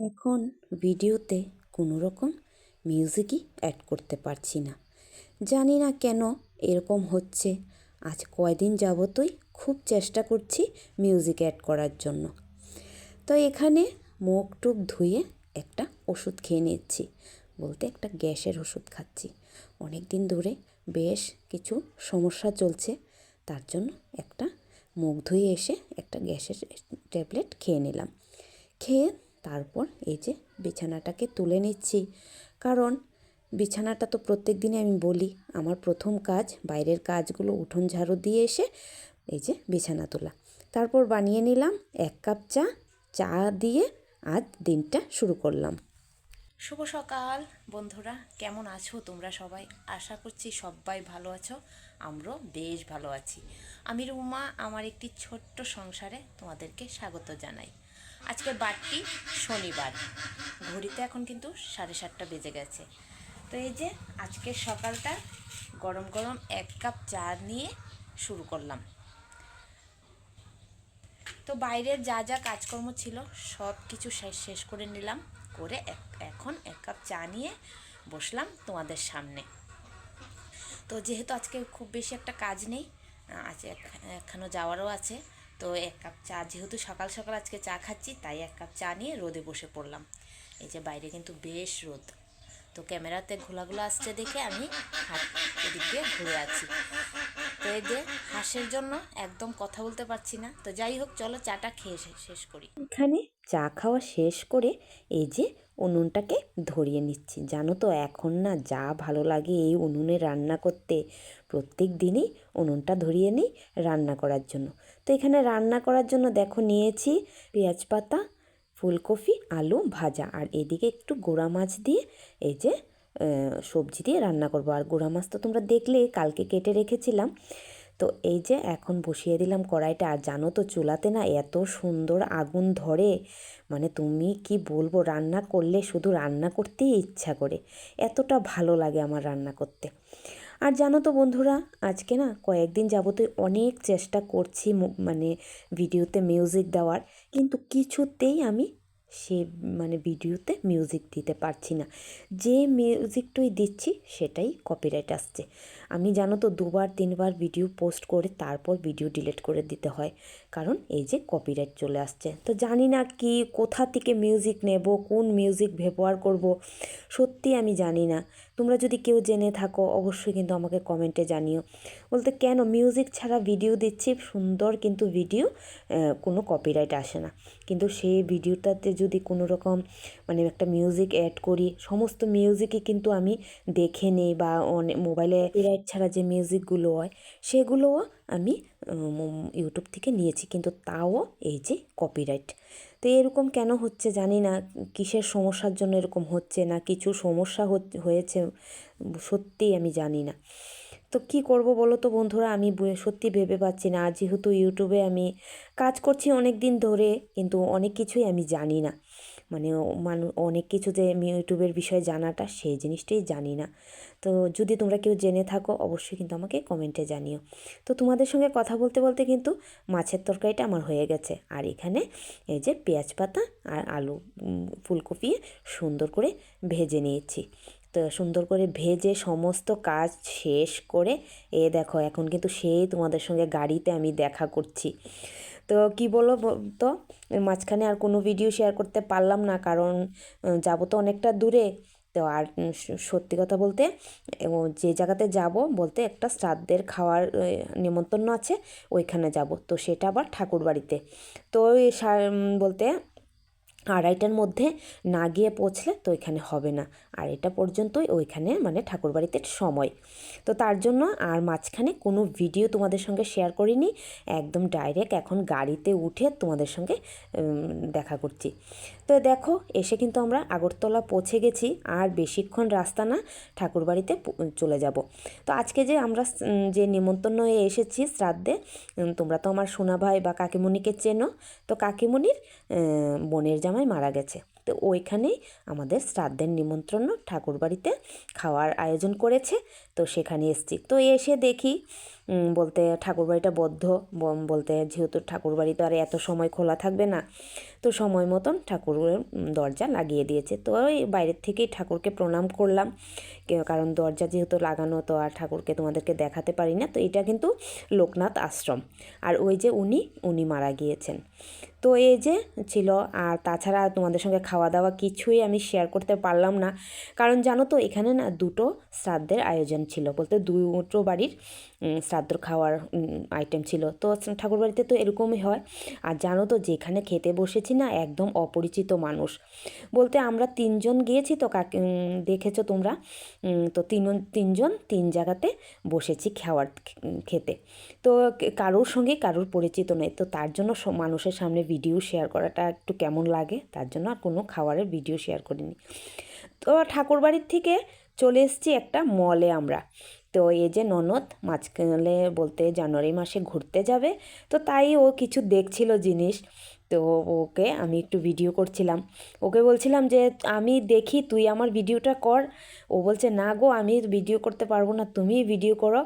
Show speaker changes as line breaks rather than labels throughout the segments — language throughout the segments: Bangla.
এখন ভিডিওতে কোনো রকম মিউজিকই অ্যাড করতে পারছি না। জানি না কেন এরকম হচ্ছে। আজ কয়দিন যাবতই খুব চেষ্টা করছি মিউজিক অ্যাড করার জন্য। তো এখানে মুখ টুক ধুয়ে একটা ওষুধ খেয়ে নিচ্ছি। বলতে একটা গ্যাসের ওষুধ খাচ্ছি। অনেক দিন ধরে বেশ কিছু সমস্যা চলছে। তার জন্য একটা মুখ ধুয়ে এসে একটা গ্যাসের ট্যাবলেট খেয়ে নিলাম। খেয়ে তারপর এই যে বিছানাটাকে তুলে নিচ্ছি। কারণ বিছানাটা তো প্রত্যেক দিনে আমি বলি, আমার প্রথম কাজ বাইরের কাজগুলো উঠোন ঝাড়ু দিয়ে এসে এই যে বিছানা তোলা। তারপর বানিয়ে নিলাম এক কাপ চা চা দিয়ে আজ দিনটা শুরু করলাম। শুভ সকাল বন্ধুরা, কেমন আছো তোমরা সবাই? আশা করছি সবাই ভালো আছো, আমরাও বেশ ভালো আছি। আমি রুমা, আমার একটি ছোট্ট সংসারে তোমাদেরকে স্বাগত জানাই। আজকে বারটি শনিবার। ঘড়িতে এখন কিন্তু সাড়ে সাতটা বেজে গেছে। তো এই যে আজকের সকালটা, গরম গরম এক কাপ চা নিয়ে শুরু করলাম। তো বাইরের যা যা কাজকর্ম ছিল, সব কিছু শেষ করে নিলাম। করে এখন এক কাপ চা নিয়ে বসলাম তোমাদের সামনে। তো যেহেতু আজকে খুব বেশি একটা কাজ নেই আজ এখনও যাওয়ারও আছে তো এক কাপ চা, যেহেতু সকাল সকাল আজকে চা খাচ্ছি, তাই এক কাপ চা নিয়ে রোদে বসে পড়লাম। এই যে বাইরে কিন্তু বেশ রোদ। তো ক্যামেরাতে ঘোলাগুলো আসছে দেখে আমি হাত এদিক ঘুরে আছি। তো এই যে হাঁসের জন্য একদম কথা বলতে পারছি না। তো যাই হোক, চলো চাটা খেয়ে শেষ করি। এখানে চা খাওয়া শেষ করে এই যে উনুনটাকে ধরিয়ে নিচ্ছি। জানো তো, এখন না যা ভালো লাগে এই উনুনে রান্না করতে। প্রত্যেক দিনই উনুনটা ধরিয়ে নিই রান্না করার জন্য। তো এখানে রান্না করার জন্য দেখো নিয়েছি পেঁয়াজ পাতা, ফুলকপি, আলু ভাজা। আর এদিকে একটু গোড়া মাছ দিয়ে এই যে সবজি দিয়ে রান্না করব। আর গোড়া মাছ তো তোমরা দেখলে, কালকে কেটে রেখেছিলাম। তো এই যে এখন বসিয়ে দিলাম কড়াইটা। আর জানো তো চুলাতে না এত সুন্দর আগুন ধরে। মানে তুমি কি বলব, রান্না করলে শুধু রান্না করতেই ইচ্ছা করে। এতটা ভালো লাগে আমার রান্না করতে। আর জানো তো বন্ধুরা, আজকে না কয়েকদিন যাবতই অনেক চেষ্টা করছি মানে ভিডিওতে মিউজিক দেওয়ার, কিন্তু কিছুতেই আমি সে মানে ভিডিওতে মিউজিক দিতে পারছি না। যে মিউজিকটুই দিচ্ছি সেটাই কপিরাইট আসছে। আমি জানো তো দুবার, তিনবার ভিডিও পোস্ট করে তারপর ভিডিও ডিলিট করে দিতে হয়। কারণ এই যে কপিরাইট চলে আসছে। তো জানি না কি, কোথা থেকে মিউজিক নেব, কোন মিউজিক ব্যবহার করব, সত্যি আমি জানি না। তোমরা যদি কেউ জেনে থাকো, অবশ্যই কিন্তু আমাকে কমেন্টে জানিও। বলতে কেন মিউজিক ছাড়া ভিডিও দিচ্ছি, সুন্দর কিন্তু ভিডিও কোনো কপিরাইট আসে না। কিন্তু সেই ভিডিওটাতে যদি কোনো রকম মানে একটা মিউজিক অ্যাড করি, সমস্ত মিউজিকই কিন্তু আমি দেখে নিই বা মোবাইলে কপিরাইট ছাড়া যে মিউজিকগুলো হয়, সেগুলোও আমি ইউটিউব থেকে নিয়েছি। কিন্তু তাও এই যে কপিরাইট তো এরকম কেন হচ্ছে জানি না, কিসের সমস্যার জন্য এরকম হচ্ছে না, কিছু সমস্যা হয়েছে সত্যিই আমি জানি না। তো কি করব বলো তো বন্ধুরা? আমি সত্যি ভেবে পাচ্ছি না। আর যেহেতু ইউটিউবে আমি কাজ করছি অনেক দিন ধরে, কিন্তু অনেক কিছুই আমি জানি না। মানে মানু, অনেক কিছু যে ইউটিউবের বিষয়ে জানাটা সেই জিনিসটাই জানি না। তো যদি তোমরা কেউ জেনে থাকো, অবশ্যই কিন্তু আমাকে কমেন্টে জানিও। তো তোমাদের সঙ্গে কথা বলতে বলতে কিন্তু মাছের তরকারিটা আমার হয়ে গেছে। আর এখানে এই যে পেঁয়াজ পাতা আর আলু ফুলকপি সুন্দর করে ভেজে নিয়েছি। তো সুন্দর করে ভেজে সমস্ত কাজ শেষ করে, এ দেখো, এখন কিন্তু সেই তোমাদের সঙ্গে গাড়িতে আমি দেখা করছি। তো কি বলো তো মাঝখানে আর কোনো ভিডিও শেয়ার করতে পারলাম না, কারণ যাব তো অনেকটা দূরে। তো আর সত্যি কথা বলতে যে জায়গাতে যাব বলতে একটা শ্রাদ্ধের খাওয়ার নেমন্তন্ন আছে, ওইখানে যাব। তো সেটা আবার ঠাকুর বাড়িতে তো বলতে আড়াইটার মধ্যে না গিয়ে পৌঁছলে তো ওইখানে হবে না। আর এটা পর্যন্তই ওইখানে মানে ঠাকুরবাড়িতে সময়। তো তার জন্য আর মাঝখানে কোনো ভিডিও তোমাদের সঙ্গে শেয়ার করিনি। একদম ডাইরেক্ট এখন গাড়িতে উঠে তোমাদের সঙ্গে দেখা করছি। তো দেখো, এসে কিন্তু আমরা আগরতলা পৌঁছে গেছি। আর বেশিক্ষণ রাস্তা না, ঠাকুরবাড়িতে চলে যাব। তো আজকে যে আমরা যে নিমন্ত্রণ হয়ে এসেছি শ্রাদ্ধে তোমরা তো আমার সোনা ভাই বা কাকিমণিকে চেনো। তো কাকিমণির বোনের জামাই মারা গেছে। তো ওইখানেই আমাদের শ্রাদ্ধের নিমন্ত্রণ ঠাকুরবাড়িতে খাওয়ার আয়োজন করেছে। তো সেখানে এসছি। তো এসে দেখি
বলতে ঠাকুরবাড়িটা বদ্ধ বলতে যেহেতু ঠাকুরবাড়ি তো আর এত সময় খোলা থাকবে না, তো সময় মতন ঠাকুরের দরজা লাগিয়ে দিয়েছে। তো ওই বাইরের থেকেই ঠাকুরকে প্রণাম করলাম। কারণ দরজা যেহেতু লাগানো, তো আর ঠাকুরকে তোমাদেরকে দেখাতে পারি না, তো এটা কিন্তু লোকনাথ আশ্রম। আর ওই যে উনি উনি মারা গিয়েছেন। তো এই যে ছিল, আর তাছাড়া তোমাদের সঙ্গে খাওয়া দাওয়া কিছুই আমি শেয়ার করতে পারলাম না। কারণ জানো তো, এখানে না দুটো শ্রাদ্ধের আয়োজন ছিল, বলতে দুটো বাড়ির শ্রাদ্ধ খাওয়ার আইটেম ছিল। তো ঠাকুরবাড়িতে তো এরকমই হয়। আর জানো তো, যেখানে খেতে বসেছি না, একদম অপরিচিত মানুষ। বলতে আমরা তিনজন গিয়েছি তো কাকে দেখেছ তোমরা? তো তিন তিনজন তিন জায়গাতে বসেছি খাওয়ার খেতে। তো কারোর সঙ্গে কারোর পরিচিত নেই। তো তার জন্য মানুষের সামনে ভিডিও শেয়ার করাটা একটু কেমন লাগে? তার জন্য আর কোনো খাবারের ভিডিও শেয়ার করিনি। তো ঠাকুরবাড়ির থেকে চলে এসেছি একটা মলে আমরা। তো এই যে ননদ মাঝখানে বলতে জানুয়ারি মাসে ঘুরতে যাবে, তো তাই ও কিছু দেখছিল জিনিস। তো ওকে আমি একটু ভিডিও করছিলাম। ওকে বলছিলাম যে, আমি দেখি তুই আমার ভিডিওটা কর। ও বলছে, না গো, আমি ভিডিও করতে পারব না, তুমি ভিডিও করো।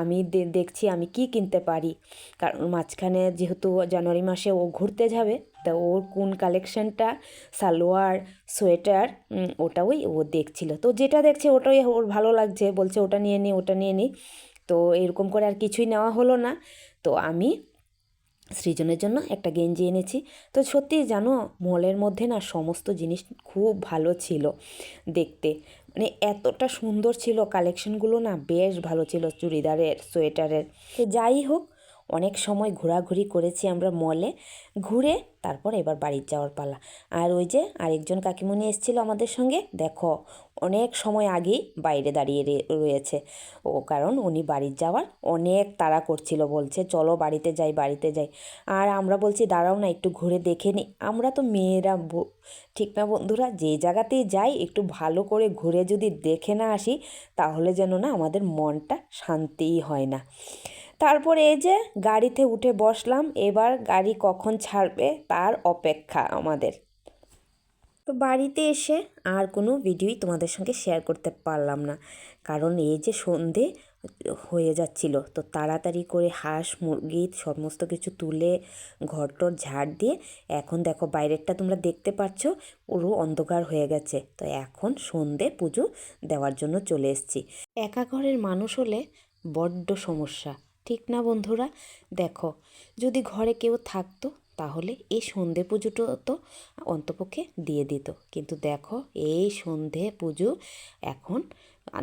আমি দেখছি আমি কি কিনতে পারি। কারণ মাঝখানে যেহেতু জানুয়ারি মাসে ও ঘুরতে যাবে, তা ওর কোন কালেকশনটা সালোয়ার, সোয়েটার ওটাই ও দেখছিল। তো যেটা দেখছে ওটাই ওর ভালো লাগছে, বলছে, ওটা নিয়ে নিই ওটা নিয়ে নিই তো এরকম করে আর কিছুই নেওয়া হলো না। তো আমি সৃজনের জন্য একটা গেঞ্জি এনেছি। তো সত্যি জানো, মলের মধ্যে না সমস্ত জিনিস খুব ভালো ছিল দেখতে। মানে এতটা সুন্দর ছিল কালেকশনগুলো না, বেশ ভালো ছিল চুড়িদারের, সোয়েটারের। তো যাই হোক অনেক সময় ঘোরাঘুরি করেছি আমরা মলে ঘুরে তারপর এবার বাড়ির যাওয়ার পালা। আর ওই যে আরেকজন কাকিমণি এসেছিল আমাদের সঙ্গে, দেখো, অনেক সময় আগেই বাইরে দাঁড়িয়ে রয়েছে। ও, কারণ উনি বাড়ির যাওয়ার অনেক তাড়া করছিল, বলছে, চলো বাড়িতে যাই বাড়িতে যাই। আর আমরা বলছি, দাঁড়াও না, একটু ঘুরে দেখে নিই আমরা তো মেয়েরা ঠিক না বন্ধুরা, যে জায়গাতেই যাই, একটু ভালো করে ঘুরে যদি দেখে না আসি, তাহলে যেন না আমাদের মনটা শান্তিই হয় না। তারপরে এই যে গাড়িতে উঠে বসলাম, এবার গাড়ি কখন ছাড়বে তার অপেক্ষা আমাদের। তো বাড়িতে এসে আর কোনো ভিডিওই তোমাদের সঙ্গে শেয়ার করতে পারলাম না। কারণ এই যে সন্ধে হয়ে যাচ্ছিল, তো তাড়াতাড়ি করে হাঁস, মুরগি সমস্ত কিছু তুলে ঘরটর ঝাড় দিয়ে এখন দেখো বাইরেরটা তোমরা দেখতে পাচ্ছ, পুরো অন্ধকার হয়ে গেছে। তো এখন সন্ধে পুজো দেওয়ার জন্য চলে এসেছি। একা ঘরের মানুষ হলে বড্ড সমস্যা। ঠিক না বন্ধুরা? দেখো, যদি ঘরে কেউ থাকতো, তাহলে এই সন্ধে পুজোটা তো অন্তপক্ষে দিয়ে দিত। কিন্তু দেখো, এই সন্ধে পুজো এখন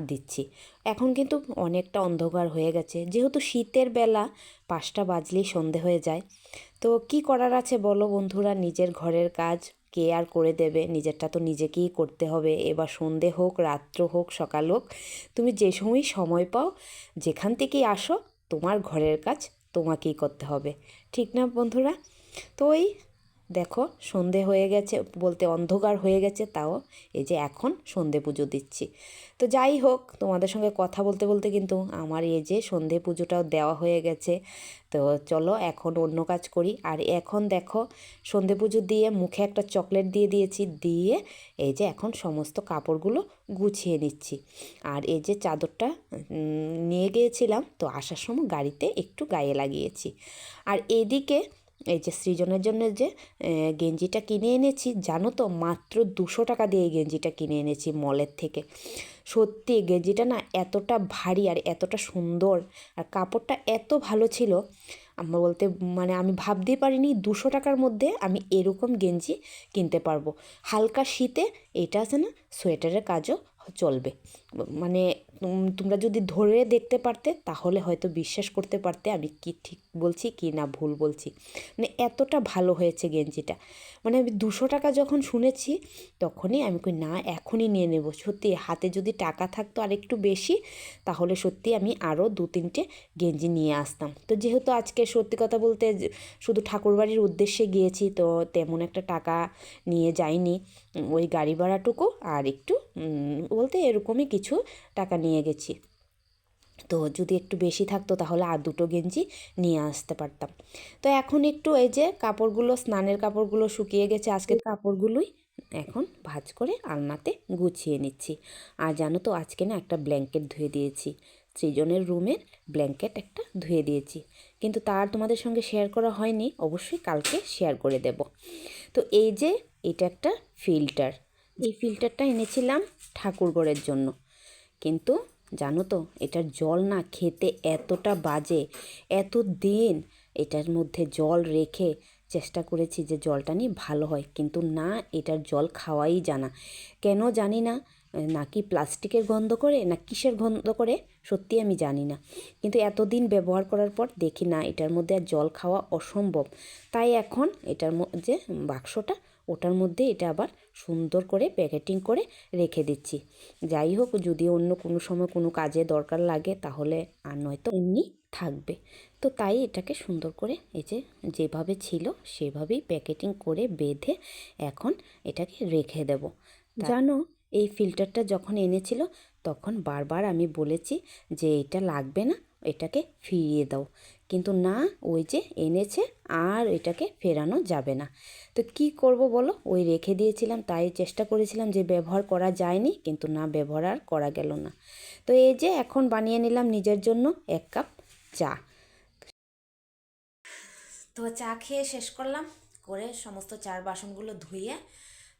দিচ্ছি। এখন কিন্তু অনেকটা অন্ধকার হয়ে গেছে। যেহেতু শীতের বেলা, পাঁচটা বাজলেই সন্ধে হয়ে যায়। তো কি করার আছে বলো বন্ধুরা? নিজের ঘরের কাজ কে আর করে দেবে? নিজেরটা তো নিজেকেই করতে হবে। এবার সন্ধে হোক, রাত্র হোক, সকাল হোক, তুমি যে সময় সময় পাও, যেখান থেকেই আসো তোমার ঘরের কাজ তোমাকেই করতে হবে। ঠিক না বন্ধুরা? তো ওই দেখো, সন্ধে হয়ে গেছে, বলতে অন্ধকার হয়ে গেছে, তাও এই যে এখন সন্ধে পুজো দিচ্ছি। তো যাই হোক, তোমাদের সঙ্গে কথা বলতে বলতে কিন্তু আমার এই যে সন্ধে পুজোটাও দেওয়া হয়ে গেছে। তো চলো, এখন অন্য কাজ করি। আর এখন দেখো, সন্ধে পুজো দিয়ে মুখে একটা চকলেট দিয়ে দিয়েছি, দিয়ে এই যে এখন সমস্ত কাপড়গুলো গুছিয়ে নিচ্ছি। আর এই যে চাদরটা নিয়ে গিয়েছিলাম, তো আসার সময় গাড়িতে একটু গায়ে লাগিয়েছি। আর এদিকে এই যে সৃজনের জন্য যে গেঞ্জিটা কিনে এনেছি, জানো তো? মাত্র দুশো টাকা দিয়ে গেঞ্জিটা কিনে এনেছি মলের থেকে। সত্যি, গেঞ্জিটা না এতটা ভারী আর এতটা সুন্দর আর কাপড়টা এত ভালো ছিল। আমার বলতে মানে আমি ভাবতেই পারিনি দুশো টাকার মধ্যে আমি এরকম গেঞ্জি কিনতে পারব। হালকা শীতে, এটা আছে না? সোয়েটারের কাজও চলবে। মানে তোমরা যদি ধরে দেখতে পারতে, তাহলে হয়তো বিশ্বাস করতে পারতে আমি কি ঠিক বলছি, কি না ভুল বলছি। মানে এতটা ভালো হয়েছে গেঞ্জিটা। মানে আমি দুশো টাকা যখন শুনেছি, তখনই আমি কই, না, এখনই নিয়ে নেব। সত্যি, হাতে যদি টাকা থাকতো আর একটু বেশি, তাহলে সত্যি আমি আরও দু তিনটে গেঞ্জি নিয়ে আসতাম। তো যেহেতু আজকে সত্যি কথা বলতে শুধু ঠাকুরবাড়ির উদ্দেশ্যে গিয়েছি, তো তেমন একটা টাকা নিয়ে যাইনি। ওই গাড়ি ভাড়াটুকু আর একটু বলতে এরকমই কিছু টাকা নিয়ে গেছি। তো যদি একটু বেশি থাকতো তাহলে আর দুটো গেঞ্জি নিয়ে আসতে পারতাম। তো এখন একটু এই যে কাপড়গুলো, স্নানের কাপড়গুলো শুকিয়ে গেছে, আজকের কাপড়গুলোই এখন ভাজ করে আলনাতে গুছিয়ে নিচ্ছি। আর জানো তো আজকে না একটা ব্ল্যাঙ্কেট ধুয়ে দিয়েছি। সৃজনের রুমের ব্ল্যাঙ্কেট একটা ধুয়ে দিয়েছি। কিন্তু তার তোমাদের সঙ্গে শেয়ার করা হয়নি, অবশ্যই কালকে শেয়ার করে দেব। তো এই যে এটা একটা ফিল্টার। এই ফিল্টারটা এনেছিলাম ঠাকুরঘরের জন্য। কিন্তু জানো তো, এটার জল না খেতে এতটা বাজে। এত দিন এটার মধ্যে জল রেখে চেষ্টা করেছি যে জলটা নিয়ে ভালো হয়, কিন্তু না, এটার জল খাওয়াই জানা। কেন জানি না নাকি প্লাস্টিকের গন্ধ করে, না কিসের গন্ধ করে, সত্যি আমি জানি না। কিন্তু এতদিন ব্যবহার করার পর দেখি না, এটার মধ্যে আর জল খাওয়া অসম্ভব। তাই এখন এটার মধ্যে বাক্সটা ওটার মধ্যে এটা আবার সুন্দর করে প্যাকেটিং করে রেখে দিচ্ছি। যাই হোক যদি অন্য কোনো সময় কোনো কাজে দরকার লাগে তাহলে আর নয়তো এমনি থাকবে। তো তাই এটাকে সুন্দর করে এই যে যেভাবে ছিল সেভাবেই প্যাকেটিং করে বেঁধে এখন এটাকে রেখে দেব। জানো এই ফিল্টারটা যখন এনেছিল তখন বারবার আমি বলেছি যে এটা লাগবে না এটাকে ফিরিয়ে দাও। কিন্তু না, ওই যে এনেছে আর এটাকে ফেরানো যাবে না। তো কি করব বলো? ওই রেখে দিয়েছিলাম, তাই চেষ্টা করেছিলাম যে ব্যবহার করা যায়নি, কিন্তু না, ব্যবহার আর করা গেল না। তো এই যে এখন বানিয়ে নিলাম নিজের জন্য এক কাপ চা।
তো চা খেয়ে শেষ করলাম, করে সমস্ত চার বাসনগুলো ধুয়ে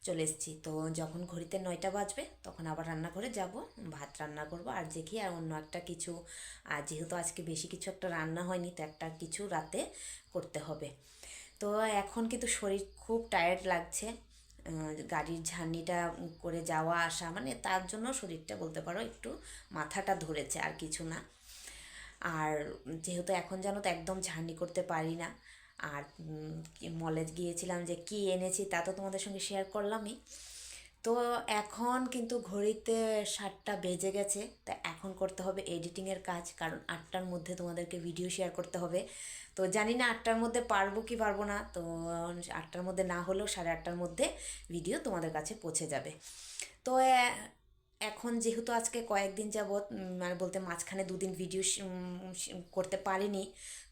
চলে এসেছি। তো যখন ঘড়িতে নয়টা বাজবে, তখন আবার রান্নাঘরে যাব, ভাত রান্না করব, আর দেখি আর অন্য একটা কিছু, আর যেহেতু আজকে বেশি কিছু একটা রান্না হয়নি, তো একটা কিছু রাতে করতে হবে। তো এখন কিন্তু শরীর খুব টায়ার্ড লাগছে। গাড়ির ঝার্নিটা করে যাওয়া, আসা মানে তার জন্য শরীরটা বলতে পারো একটু মাথাটা ধরেছে আর কিছু না। আর যেহেতু এখন জানো তো একদম ঝার্নি করতে পারি না আর মলে গিয়েছিলাম যে কি এনেছি তা তো তোমাদের সঙ্গে শেয়ার করলামই। তো এখন কিন্তু ঘড়িতে সাতটা বেজে গেছে, তা এখন করতে হবে এডিটিংয়ের কাজ, কারণ আটটার মধ্যে তোমাদেরকে ভিডিও শেয়ার করতে হবে। তো জানি না আটটার মধ্যে পারব কি পারব না, তো আটটার মধ্যে না হলেও সাড়ে আটটার মধ্যে ভিডিও তোমাদের কাছে পৌঁছে যাবে। তো এখন যেহেতু আজকে কয়েকদিন যাবৎ মানে বলতে মাঝখানে দুদিন ভিডিও করতে পারিনি,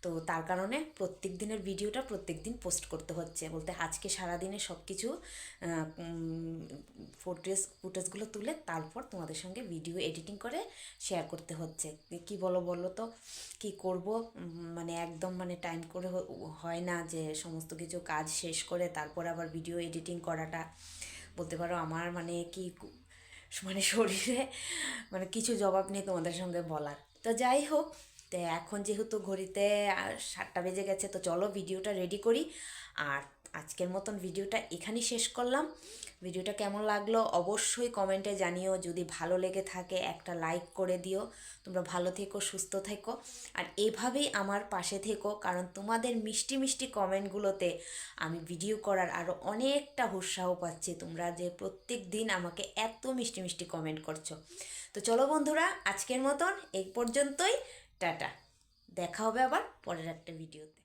তো তার কারণে প্রত্যেক দিনের ভিডিওটা প্রত্যেক দিন পোস্ট করতে হচ্ছে। বলতে আজকে সারাদিনে সব কিছু ফুটেজ ফুটেজগুলো তুলে তারপর তোমাদের সঙ্গে ভিডিও এডিটিং করে শেয়ার করতে হচ্ছে। কি বলো বলো তো, কি করব? মানে একদম মানে টাইম করে হয় না যে সমস্ত কিছু কাজ শেষ করে তারপর আবার ভিডিও এডিটিং করাটা। বলতে পারো আমার মানে কি মানে শরীরে মানে কিছু জবাব নেই তোমাদের সঙ্গে বলার। তো যাই হোক, তো এখন যেহেতু ঘড়িতে সাতটা বেজে গেছে, তো চলো ভিডিওটা রেডি করি। আর আজকের মতন ভিডিওটা এখানেই শেষ করলাম। ভিডিওটা কেমন লাগল অবশ্যই কমেন্টে জানিও। যদি ভালো লেগে থাকে, একটা লাইক করে দিও। তোমরা ভালো থেকো, সুস্থ থেকো। আর এভাবেই আমার পাশে থেকো, কারণ তোমাদের মিষ্টি মিষ্টি কমেন্টগুলোতে আমি ভিডিও করার আরও অনেকটা উৎসাহ পাচ্ছি। তোমরা যে প্রত্যেক দিন আমাকে এত মিষ্টি মিষ্টি কমেন্ট করছ। তো চলো বন্ধুরা, আজকের মতন এই পর্যন্তই। টাটা। দেখা হবে আবার পরের একটা ভিডিওতে